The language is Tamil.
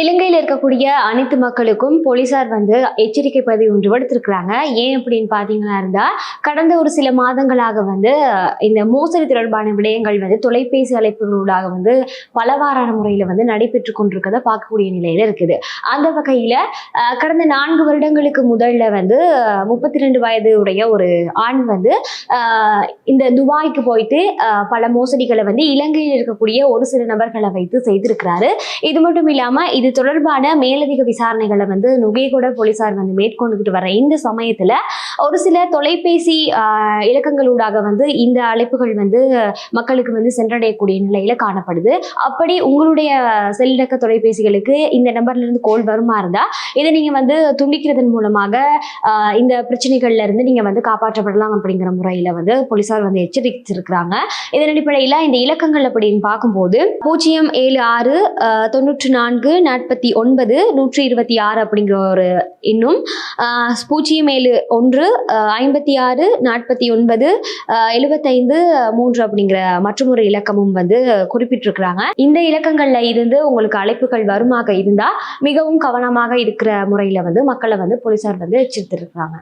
இலங்கையில் இருக்கக்கூடிய அனைத்து மக்களுக்கும் போலீசார் வந்து எச்சரிக்கை பதிவு ஒன்று விடுத்திருக்கிறாங்க. ஏன் அப்படின்னு பார்த்தீங்கன்னா இருந்தால் கடந்த ஒரு சில மாதங்களாக வந்து இந்த மோசடி தொடர்பான விடயங்கள் வந்து தொலைபேசி அழைப்புகளூடாக வந்து பலவாறான முறையில் வந்து நடைபெற்று கொண்டிருக்கிறத பார்க்கக்கூடிய நிலையில இருக்குது. அந்த வகையில் கடந்த நான்கு வருடங்களுக்கு முதல்ல வந்து முப்பத்தி ரெண்டு வயது உடைய ஒரு ஆண் வந்து இந்த துபாய்க்கு போயிட்டு பல மோசடிகளை வந்து இலங்கையில் இருக்கக்கூடிய ஒரு சில நபர்களை வைத்து செய்திருக்கிறாரு. இது மட்டும் இல்லாமல் இது தொடர்பான மேலதிக விசாரணைகளை வந்து நுகைகொட போலீசார் வந்து மேற்கொண்டுகிட்டு வர இந்த சமயத்துல ஒரு சில தொலைபேசி இலக்கங்களூடாக வந்து இந்த அழைப்புகள் வந்து மக்களுக்கு வந்து சென்றடையக்கூடிய நிலையில காணப்படுது. அப்படி உங்களுடைய செல்லிலக்க தொலைபேசிகளுக்கு இந்த நம்பர்ல இருந்து கோல் வருமா இருந்தா இதை நீங்க வந்து துண்டிக்கிறதன் மூலமாக இந்த பிரச்சனைகள்ல இருந்து நீங்க வந்து காப்பாற்றப்படலாம் அப்படிங்கிற முறையில வந்து போலீசார் வந்து எச்சரித்திருக்கிறாங்க. இதன் அடிப்படையில இந்த இலக்கங்கள் அப்படின்னு பார்க்கும்போது பூஜ்ஜியம் ஏழு ஆறு தொண்ணூற்று நான்கு நாற்பத்தி ஒன்பது நூற்றி இருபத்தி ஆறு அப்படிங்கிற ஒரு இன்னும் பூஜ்ஜியம் ஏழு ஒன்று ஐம்பத்தி ஆறு நாற்பத்தி ஒன்பது ஆஹ், எழுபத்தைந்து மூன்று அப்படிங்கிற மற்றொரு இலக்கமும் வந்து குறிப்பிட்டிருக்கிறாங்க. இந்த இலக்கங்கள்ல இருந்து உங்களுக்கு அழைப்புகள் வருமாக இருந்தா மிகவும் கவனமாக இருக்கிற முறையில வந்து மக்களை வந்து போலீசார் வந்து எச்சரித்திருக்கிறாங்க.